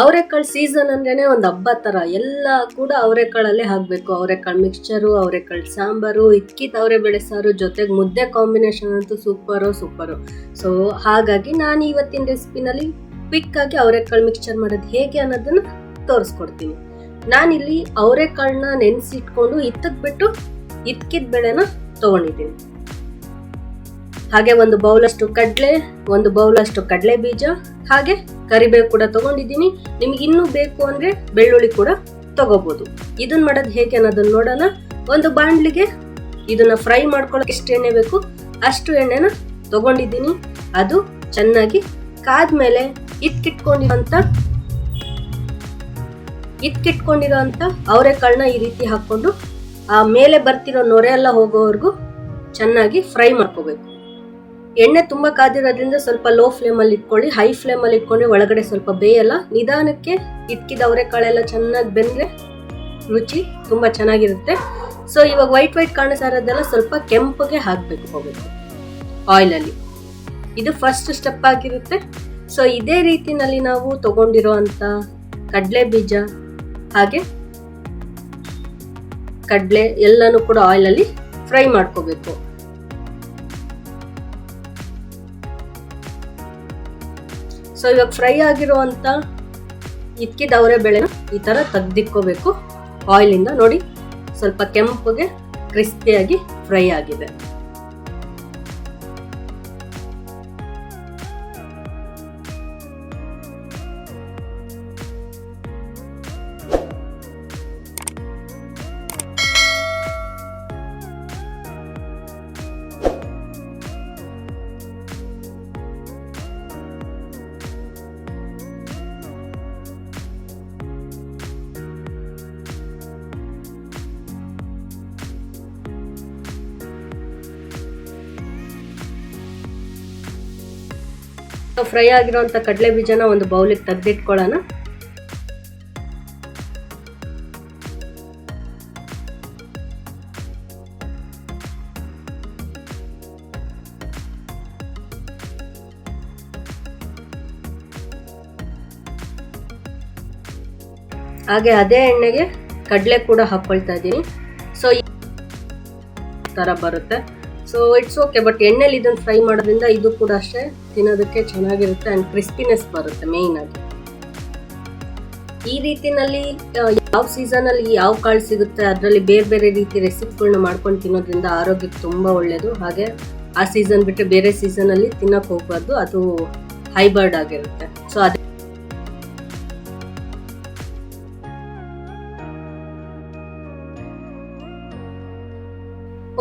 ಅವರೆಕಾಳು ಸೀಸನ್ ಅಂದ್ರೇನೆ ಒಂದು ಹಬ್ಬ ತರ. ಎಲ್ಲ ಕೂಡ ಅವರೆಕಾಳಲ್ಲೇ ಹಾಕಬೇಕು. ಅವರೆಕಾಳು ಮಿಕ್ಸ್ಚರು ಅವರೆಕಾಳು ಸಾಂಬಾರು, ಇಕ್ಕಿ ಅವರೆ ಬೇಳೆ ಸಾರು ಜೊತೆಗೆ ಮುದ್ದೆ ಕಾಂಬಿನೇಷನ್ ಅಂತೂ ಸೂಪರು ಸೂಪರು ಸೊ ಹಾಗಾಗಿ ನಾನು ಇವತ್ತಿನ ರೆಸಿಪಿನಲ್ಲಿ ಕ್ವಿಕ್ ಆಗಿ ಅವರೆಕಾಳು ಮಿಕ್ಸ್ಚರ್ ಮಾಡೋದು ಹೇಗೆ ಅನ್ನೋದನ್ನು ತೋರಿಸ್ಕೊಡ್ತೀನಿ. ನಾನಿಲ್ಲಿ ಅವರೆಕಾಳನ್ನ ನೆನೆಸಿಟ್ಕೊಂಡು ಇತ್ತಕ್ಬಿಟ್ಟು ಇಕ್ಕಿದ ಬೇಳೆನ ತಗೊಂಡಿದ್ದೀನಿ. ಹಾಗೆ ಒಂದು ಬೌಲಷ್ಟು ಕಡಲೆ, ಒಂದು ಬೌಲಷ್ಟು ಕಡಲೆ ಬೀಜ, ಹಾಗೆ ಕರಿಬೇವು ಕೂಡ ತಗೊಂಡಿದ್ದೀನಿ. ನಿಮ್ಗೆ ಇನ್ನೂ ಬೇಕು ಅಂದ್ರೆ ಬೆಳ್ಳುಳ್ಳಿ ಕೂಡ ತಗೋಬಹುದು ಇದನ್ನ ಮಾಡೋದು ಹೇಗೆ ಅನ್ನೋದನ್ನ ನೋಡೋಣ. ಒಂದು ಬಾಂಡ್ಲಿಗೆ ಇದನ್ನ ಫ್ರೈ ಮಾಡ್ಕೊಳ್ಳೋಕೆ ಎಷ್ಟು ಎಣ್ಣೆ ಬೇಕು ಅಷ್ಟು ಎಣ್ಣೆನ ತಗೊಂಡಿದ್ದೀನಿ. ಅದು ಚೆನ್ನಾಗಿ ಕಾದ್ಮೇಲೆ ಇತ್ಕಿಟ್ಕೊಂಡಿರೋಂಥ ಇಟ್ಕಿಟ್ಕೊಂಡಿರೋಂಥ ಅವರೆಕಾಳನ್ನ ಈ ರೀತಿ ಹಾಕೊಂಡು ಆ ಮೇಲೆ ಬರ್ತಿರೋ ನೊರೆ ಎಲ್ಲ ಹೋಗೋವರೆಗೂ ಚೆನ್ನಾಗಿ ಫ್ರೈ ಮಾಡ್ಕೋಬೇಕು. ಎಣ್ಣೆ ತುಂಬ ಕಾದಿರೋದ್ರಿಂದ ಸ್ವಲ್ಪ ಲೋ ಫ್ಲೇಮ್ ಅಲ್ಲಿ ಇಟ್ಕೊಳ್ಳಿ ಹೈ ಫ್ಲೇಮ್ ಅಲ್ಲಿ ಇಟ್ಕೊಂಡ್ರೆ ಒಳಗಡೆ ಸ್ವಲ್ಪ ಬೇಯಲ್ಲ. ನಿಧಾನಕ್ಕೆ ಇಟ್ಕಿದ ಅವರೆಕಾಳೆಲ್ಲ ಚೆನ್ನಾಗಿ ಬೆಂದ್ರೆ ರುಚಿ ತುಂಬಾ ಚೆನ್ನಾಗಿರುತ್ತೆ. ಸೊ ಇವಾಗ ವೈಟ್ ವೈಟ್ ಕಾಣಿಸಾರದೆಲ್ಲ ಸ್ವಲ್ಪ ಕೆಂಪಗೆ ಹಾಕಬೇಕು ಹೋಗುತ್ತೆ. ಆಯಿಲ್ ಅಲ್ಲಿ. ಇದು ಫಸ್ಟ್ ಸ್ಟೆಪ್ ಆಗಿರುತ್ತೆ. ಸೊ ಇದೇ ರೀತಿನಲ್ಲಿ ನಾವು ತಗೊಂಡಿರೋ ಅಂತ ಕಡಲೆ ಬೀಜ, ಹಾಗೆ ಕಡಲೆ ಎಲ್ಲನೂ ಕೂಡ ಆಯಿಲ್ ಅಲ್ಲಿ ಫ್ರೈ ಮಾಡ್ಕೋಬೇಕು. ಸೊ ಇವಾಗ ಫ್ರೈ ಆಗಿರುವಂತ ಇಕ್ಕಿದ ಅವರೆ ಬೆಳೆನ ಈ ತರ ತೆಗ್ದಿಕ್ಕೋಬೇಕು ಆಯಿಲಿಂದ ನೋಡಿ ಸ್ವಲ್ಪ ಕೆಂಪಗೆ ಕ್ರಿಸ್ಪಿಯಾಗಿ ಫ್ರೈ ಆಗಿದೆ. ಫ್ರೈ ಆಗಿರೋಂಥ ಕಡಲೆ ಬೀಜನ ಒಂದು ಬೌಲಿಗೆ ತೆಗೆದಿಟ್ಕೊಳ್ಳೋಣ. ಹಾಗೆ ಅದೇ ಎಣ್ಣೆಗೆ ಕಡಲೆ ಕೂಡ ಹಾಕ್ಕೊಳ್ತಾ ಇದ್ದೀನಿ. ಸೊ ಈ ತರ ಬರುತ್ತೆ. ಸೊ ಇಟ್ಸ್ ಓಕೆ ಬಟ್ ಎಣ್ಣೆಲಿ ಇದನ್ನು ಫ್ರೈ ಮಾಡೋದ್ರಿಂದ ಇದು ಕೂಡ ಅಷ್ಟೇ ತಿನ್ನೋದಕ್ಕೆ ಚೆನ್ನಾಗಿರುತ್ತೆ ಆ್ಯಂಡ್ ಕ್ರಿಸ್ಪಿನೆಸ್ ಬರುತ್ತೆ ಮೇಯ್ನ್ ಆಗಿ. ಈ ರೀತಿನಲ್ಲಿ ಯಾವ ಸೀಸನ್ ಅಲ್ಲಿ ಯಾವ ಕಾಳು ಸಿಗುತ್ತೆ, ಅದರಲ್ಲಿ ಬೇರೆ ಬೇರೆ ರೀತಿ ರೆಸಿಪಿಗಳನ್ನ ಮಾಡ್ಕೊಂಡು ತಿನ್ನೋದ್ರಿಂದ ಆರೋಗ್ಯಕ್ಕೆ ತುಂಬಾ ಒಳ್ಳೇದು. ಹಾಗೆ ಆ ಸೀಸನ್ ಬಿಟ್ಟು ಬೇರೆ ಸೀಸನಲ್ಲಿ ತಿನ್ನಕ್ ಹೋಗ್ಬಾರ್ದು, ಅದು ಹೈಬರ್ಡ್ ಆಗಿರುತ್ತೆ. ಸೊ ಅದೇ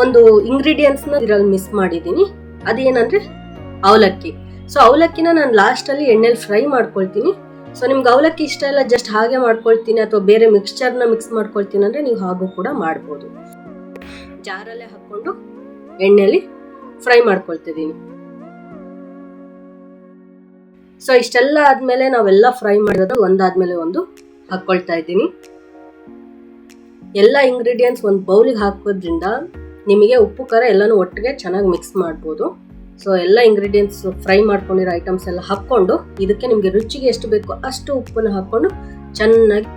ಒಂದು ಇಂಗ್ರೀಡಿಯೆಂಟ್ಸ್ನ ಇದ್ರಲ್ಲಿ ಮಿಸ್ ಮಾಡಿದ್ದೀನಿ. ಅದೇನಂದ್ರೆ ಅವಲಕ್ಕಿ. ಸೊ ಅವಲಕ್ಕಿನ ನಾನು ಲಾಸ್ಟ್ ಅಲ್ಲಿ ಎಣ್ಣೆಲಿ ಫ್ರೈ ಮಾಡ್ಕೊಳ್ತೀನಿ. ಸೊ ನಿಮ್ಗೆ ಅವಲಕ್ಕಿ ಇಷ್ಟ ಇಲ್ಲ ಜಸ್ಟ್ ಹಾಗೆ ಮಾಡ್ಕೊಳ್ತೀನಿ ಅಥವಾ ಬೇರೆ ಮಿಕ್ಸ್ಚರ್ನ ಮಿಕ್ಸ್ ಮಾಡ್ಕೊಳ್ತೀನಿ ಅಂದ್ರೆ ನೀವು ಹಾಗೂ ಕೂಡ ಮಾಡ್ಬೋದು. ಜಾರಲ್ಲೇ ಹಾಕ್ಕೊಂಡು ಎಣ್ಣೆಲಿ ಫ್ರೈ ಮಾಡ್ಕೊಳ್ತಿದ್ದೀನಿ. ಸೊ ಇಷ್ಟೆಲ್ಲ ಆದ್ಮೇಲೆ ನಾವೆಲ್ಲ ಫ್ರೈ ಮಾಡಿರೋದು ಒಂದಾದ್ಮೇಲೆ ಒಂದು ಹಾಕ್ಕೊಳ್ತಾ ಇದ್ದೀನಿ. ಎಲ್ಲ ಇಂಗ್ರೀಡಿಯೆಂಟ್ಸ್ ಒಂದು ಬೌಲಿಗೆ ಹಾಕೋದ್ರಿಂದ ನಿಮಗೆ ಉಪ್ಪು, ಖಾರ ಎಲ್ಲನೂ ಒಟ್ಟಿಗೆ ಚೆನ್ನಾಗಿ ಮಿಕ್ಸ್ ಮಾಡ್ಬೋದು. ಸೊ ಎಲ್ಲ ಇಂಗ್ರೀಡಿಯೆಂಟ್ಸ್ ಫ್ರೈ ಮಾಡ್ಕೊಂಡಿರೋ ಐಟಮ್ಸ್ ಎಲ್ಲ ಹಾಕ್ಕೊಂಡು, ಇದಕ್ಕೆ ನಿಮಗೆ ರುಚಿಗೆ ಎಷ್ಟು ಬೇಕೋ ಅಷ್ಟು ಉಪ್ಪನ್ನು ಹಾಕ್ಕೊಂಡು ಚೆನ್ನಾಗಿ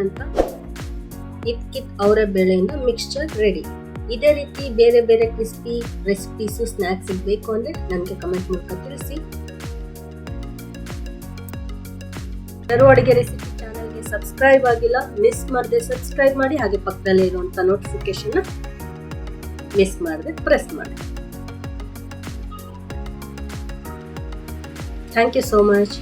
ಅಂತ ಇದ್ಕಿತ್ ಅವರ ಬೇಳೆಯಿಂದ ಮಿಕ್ಸ್ಚರ್ ರೆಡಿ ಇದೇ ರೀತಿ ಬೇರೆ ಬೇರೆ ಕ್ರಿಸ್ಪಿ ರೆಸಿಪೀಸು ಸ್ನ್ಯಾಕ್ಸ್ ಬೇಕು ಅಂದರೆ ನನಗೆ ಕಮೆಂಟ್ ಮೂಲಕ ತಿಳಿಸಿ. ಅಡುಗೆ ರೆಸಿಪಿ ಸಬ್ಸ್ಕ್ರೈಬ್ ಆಗಿಲ್ಲ ಮಿಸ್ ಮಾಡದೆ ಸಬ್ಸ್ಕ್ರೈಬ್ ಮಾಡಿ, ಹಾಗೆ ಪಕ್ಕದಲ್ಲಿ ಇರುವಂಥ ನೋಟಿಫಿಕೇಶನ್ ಮಿಸ್ ಮಾಡದೆ ಪ್ರೆಸ್ ಮಾಡಿ ಥ್ಯಾಂಕ್ ಯು ಸೋ ಮಚ್